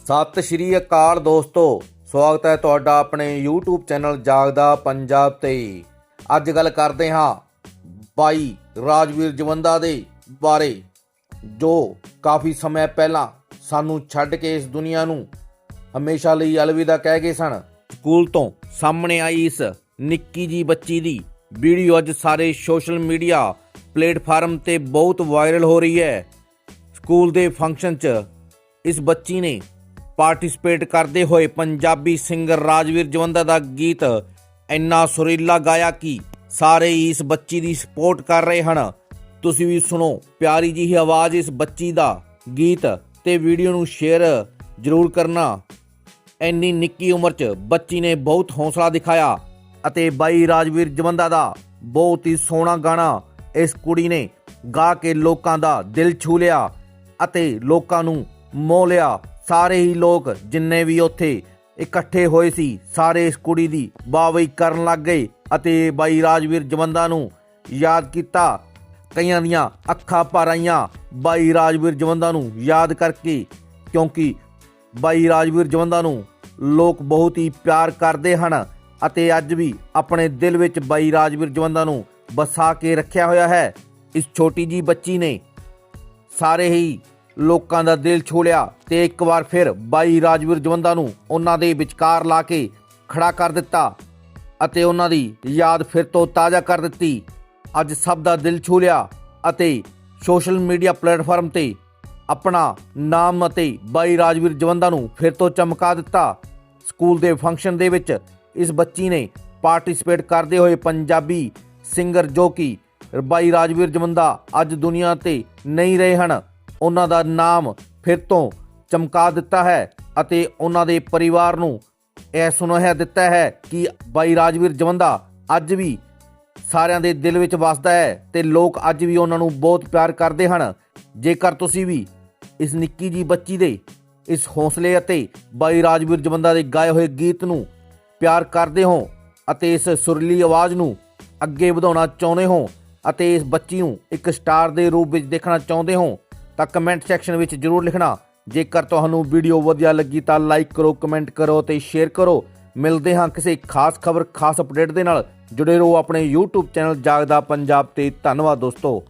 ਸਤਿ ਸ਼੍ਰੀ ਅਕਾਲ ਦੋਸਤੋ, ਸਵਾਗਤ ਹੈ ਤੁਹਾਡਾ ਆਪਣੇ YouTube ਚੈਨਲ ਜਾਗਦਾ ਪੰਜਾਬ ਤੇ। ਅੱਜ ਗੱਲ ਕਰਦੇ ਹਾਂ ਬਾਈ ਰਾਜਵੀਰ ਜਵੰਦਾ ਦੇ ਬਾਰੇ, ਜੋ ਕਾਫੀ ਸਮੇਂ ਪਹਿਲਾਂ ਸਾਨੂੰ ਛੱਡ ਕੇ ਇਸ ਦੁਨੀਆ ਨੂੰ ਹਮੇਸ਼ਾ ਲਈ ਅਲਵਿਦਾ ਕਹਿ ਗਏ ਸਨ। ਸਕੂਲ ਤੋਂ ਸਾਹਮਣੇ ਆਈ ਇਸ ਨਿੱਕੀ ਜੀ ਬੱਚੀ ਦੀ ਵੀਡੀਓ ਅੱਜ ਸਾਰੇ ਸੋਸ਼ਲ ਮੀਡੀਆ ਪਲੇਟਫਾਰਮ ਤੇ ਬਹੁਤ ਵਾਇਰਲ ਹੋ ਰਹੀ ਹੈ। ਸਕੂਲ ਦੇ ਫੰਕਸ਼ਨ 'ਚ ਇਸ ਬੱਚੀ ਨੇ ਪਾਰਟਿਸਿਪੇਟ ਕਰਦੇ ਹੋਏ ਪੰਜਾਬੀ ਸਿੰਗਰ ਰਾਜਵੀਰ ਜਵੰਦਾ ਦਾ ਗੀਤ ਇੰਨਾ ਸੁਰੀਲਾ ਗਾਇਆ ਕਿ ਸਾਰੇ ਇਸ ਬੱਚੀ ਦੀ ਸਪੋਰਟ ਕਰ ਰਹੇ ਹਨ। ਤੁਸੀਂ ਵੀ ਸੁਣੋ, ਪਿਆਰੀ ਜਿਹੀ ਆਵਾਜ਼ ਇਸ ਬੱਚੀ ਦਾ ਗੀਤ ਤੇ ਵੀਡੀਓ ਨੂੰ ਸ਼ੇਅਰ ਜ਼ਰੂਰ ਕਰਨਾ। ਇੰਨੀ ਨਿੱਕੀ ਉਮਰ 'ਚ ਬੱਚੀ ਨੇ ਬਹੁਤ ਹੌਸਲਾ ਦਿਖਾਇਆ ਅਤੇ ਬਾਈ ਰਾਜਵੀਰ ਜਵੰਦਾ ਦਾ ਬਹੁਤ ਹੀ ਸੋਹਣਾ ਗਾਣਾ ਇਸ ਕੁੜੀ ਨੇ ਗਾ ਕੇ ਲੋਕਾਂ ਦਾ ਦਿਲ ਛੂ ਲਿਆ ਅਤੇ ਲੋਕਾਂ ਨੂੰ ਮੋਹ ਲਿਆ। ਸਾਰੇ ਹੀ ਲੋਕ ਜਿੰਨੇ ਵੀ ਉੱਥੇ ਇਕੱਠੇ ਹੋਏ ਸੀ, ਸਾਰੇ ਇਸ ਕੁੜੀ ਦੀ ਬਾਵਈ ਕਰਨ ਲੱਗ ਗਏ ਅਤੇ ਬਾਈ ਰਾਜਵੀਰ ਜਵੰਦਾ ਨੂੰ ਯਾਦ ਕੀਤਾ। ਕਈਆਂ ਦੀਆਂ ਅੱਖਾਂ ਭਰ ਆਈਆਂ ਬਾਈ ਰਾਜਵੀਰ ਜਵੰਦਾ ਨੂੰ ਯਾਦ ਕਰਕੇ, ਕਿਉਂਕਿ ਬਾਈ ਰਾਜਵੀਰ ਜਵੰਦਾ ਨੂੰ ਲੋਕ ਬਹੁਤ ਹੀ ਪਿਆਰ ਕਰਦੇ ਹਨ ਅਤੇ ਅੱਜ ਵੀ ਆਪਣੇ ਦਿਲ ਵਿੱਚ ਬਾਈ ਰਾਜਵੀਰ ਜਵੰਦਾ ਨੂੰ ਵਸਾ ਕੇ ਰੱਖਿਆ ਹੋਇਆ ਹੈ। ਇਸ ਛੋਟੀ ਜੀ ਬੱਚੀ ਨੇ ਸਾਰੇ ਹੀ ਲੋਕਾਂ ਦਾ ਦਿਲ ਛੂ ਲਿਆ ਤੇ ਇੱਕ ਵਾਰ ਫਿਰ ਬਾਈ ਰਾਜਵੀਰ ਜਵੰਦਾ ਨੂੰ ਉਹਨਾਂ ਦੇ ਵਿਚਕਾਰ ਲਾ ਕੇ ਖੜਾ ਕਰ ਦਿੱਤਾ ਅਤੇ ਉਹਨਾਂ ਦੀ ਯਾਦ ਫਿਰ ਤੋਂ ਤਾਜ਼ਾ ਕਰ ਦਿੱਤੀ। ਅੱਜ ਸਭ ਦਾ ਦਿਲ ਛੂ ਲਿਆ ਅਤੇ ਸੋਸ਼ਲ ਮੀਡੀਆ ਪਲੇਟਫਾਰਮ ਤੇ ਆਪਣਾ ਨਾਮ ਅਤੇ ਬਾਈ ਰਾਜਵੀਰ ਜਵੰਦਾ ਨੂੰ ਫਿਰ ਤੋਂ ਚਮਕਾ ਦਿੱਤਾ। ਸਕੂਲ ਦੇ ਫੰਕਸ਼ਨ ਦੇ ਵਿੱਚ ਇਸ ਬੱਚੀ ਨੇ ਪਾਰਟਿਸਿਪੇਟ ਕਰਦੇ ਹੋਏ ਪੰਜਾਬੀ ਸਿੰਗਰ ਜੋ ਕਿ ਬਾਈ ਰਾਜਵੀਰ ਜਵੰਦਾ ਅੱਜ ਦੁਨੀਆ ਤੇ ਨਹੀਂ ਰਹੇ ਹਨ ਉਹਨਾਂ ਦਾ ਨਾਮ ਫਿਰ ਤੋਂ ਚਮਕਾ ਦਿੱਤਾ ਹੈ ਅਤੇ ਉਹਨਾਂ ਦੇ ਪਰਿਵਾਰ ਨੂੰ ਇਹ ਸੁਨੇਹਾ ਦਿੱਤਾ ਹੈ ਕਿ ਬਾਈ ਰਾਜਵੀਰ ਜਵੰਦਾ ਅੱਜ ਵੀ ਸਾਰਿਆਂ ਦੇ ਦਿਲ ਵਿੱਚ ਵਸਦਾ ਹੈ ਤੇ ਲੋਕ ਅੱਜ ਵੀ ਉਹਨਾਂ ਨੂੰ ਬਹੁਤ ਪਿਆਰ ਕਰਦੇ ਹਨ। ਜੇਕਰ ਤੁਸੀਂ ਵੀ ਇਸ ਨਿੱਕੀ ਜੀ ਬੱਚੀ ਦੇ ਇਸ ਹੌਸਲੇ ਅਤੇ ਬਾਈ ਰਾਜਵੀਰ ਜਵੰਦਾ ਦੇ ਗਾਏ ਹੋਏ ਗੀਤ ਨੂੰ ਪਿਆਰ ਕਰਦੇ ਹੋ ਅਤੇ ਇਸ ਸੁਰਲੀ ਆਵਾਜ਼ ਨੂੰ ਅੱਗੇ ਵਧਾਉਣਾ ਚਾਹੁੰਦੇ ਹੋ ਅਤੇ ਇਸ ਬੱਚੀ ਨੂੰ ਇੱਕ ਸਟਾਰ ਦੇ ਰੂਪ ਵਿੱਚ ਦੇਖਣਾ ਚਾਹੁੰਦੇ ਹੋ ਤਾਂ ਕਮੈਂਟ ਸੈਕਸ਼ਨ ਵਿੱਚ ਜਰੂਰ ਲਿਖਣਾ। ਜੇਕਰ ਤੁਹਾਨੂੰ ਵੀਡੀਓ ਵਧੀਆ ਲੱਗੀ ਤਾਂ ਲਾਈਕ ਕਰੋ ਕਮੈਂਟ ਕਰੋ ਤੇ ਸ਼ੇਅਰ ਕਰੋ। ਮਿਲਦੇ ਹਾਂ ਕਿਸੇ ਖਾਸ ਖਬਰ, ਖਾਸ ਅਪਡੇਟ ਦੇ ਨਾਲ। ਜੁੜੇ ਰਹੋ ਆਪਣੇ YouTube ਚੈਨਲ ਜਾਗਦਾ ਪੰਜਾਬ ਤੇ। ਧੰਨਵਾਦ ਦੋਸਤੋ।